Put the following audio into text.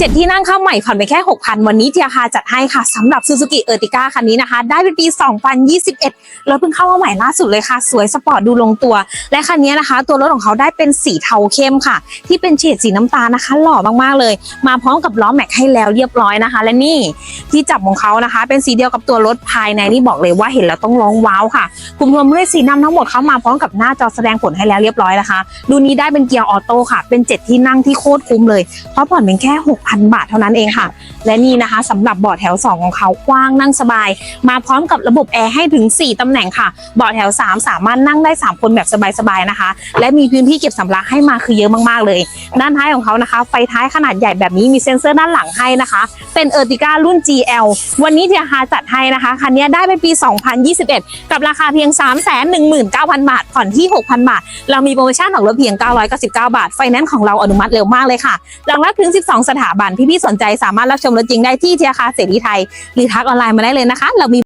เจ็ดที่นั่งเข้าใหม่ผ่อนไปแค่ 6,000 วันนี้เทียคาจัดให้ค่ะสำหรับ Suzuki Ertiga คันนี้นะคะ ได้เป็นปี 2021 รถเพิ่งเข้ามาใหม่ล่าสุดเลยค่ะ สวยสปอร์ตดูลงตัว และคันนี้นะคะ ตัวรถของเขาได้เป็นสีเทาเข้มค่ะ ที่เป็นเฉดสีน้ำตาลนะคะ หล่อมากๆเลย มาพร้อมกับล้อแม็กให้แล้วเรียบร้อยนะคะ และนี่ที่จับของเขานะคะ เป็นสีเดียวกับตัวรถภายในนี่บอกเลยว่าเห็นแล้วต้องร้องว้าวค่ะคุมรวมด้วยสีน้ำทั้งหมดเข้ามาพร้อมกับหน้าจอแสดงผลให้แล้วเรียบร้อยนะคะดูนี้ได้เป็นเกียร์ออโต้ค่ะ เป็นเจ็ดที่นั่งที่โคตรคุ้มเลยเพราะผ่อนเป็นแค่6,000 บาทเท่านั้นเองค่ะ และนี่นะคะสำหรับเบาะแถว 2 ของเขากว้างนั่งสบาย มาพร้อมกับระบบแอร์ให้ถึง 4ตำแหน่งค่ะเบาะแถว 3 สามารถนั่งได้ 3 คนแบบสบายๆนะคะ และมีพื้นที่เก็บสัมภาระให้มาคือเยอะมากๆเลย ด้านท้ายของเขานะคะ ไฟท้ายขนาดใหญ่แบบนี้มีเซ็นเซอร์ด้านหลังให้นะคะ เป็นเออร์ติก้ารุ่น GL วันนี้เทียฮาจัดให้นะคะคันนี้ได้เป็นปี 2021 กับราคาเพียง 319,000 บาท ผ่อนที่ 6,000 บาท เรามีโปรโมชั่นของรถเพียง 999 บาท ไฟแนนซ์ของเราอนุมัติเร็วมากเลยค่ะรองรับถึง 12 สถาบันพี่ๆสนใจสามารถรับชมรถจริงได้ที่เทียคาเสรีไทย หรือทักออนไลน์มาได้เลยนะคะ เรามี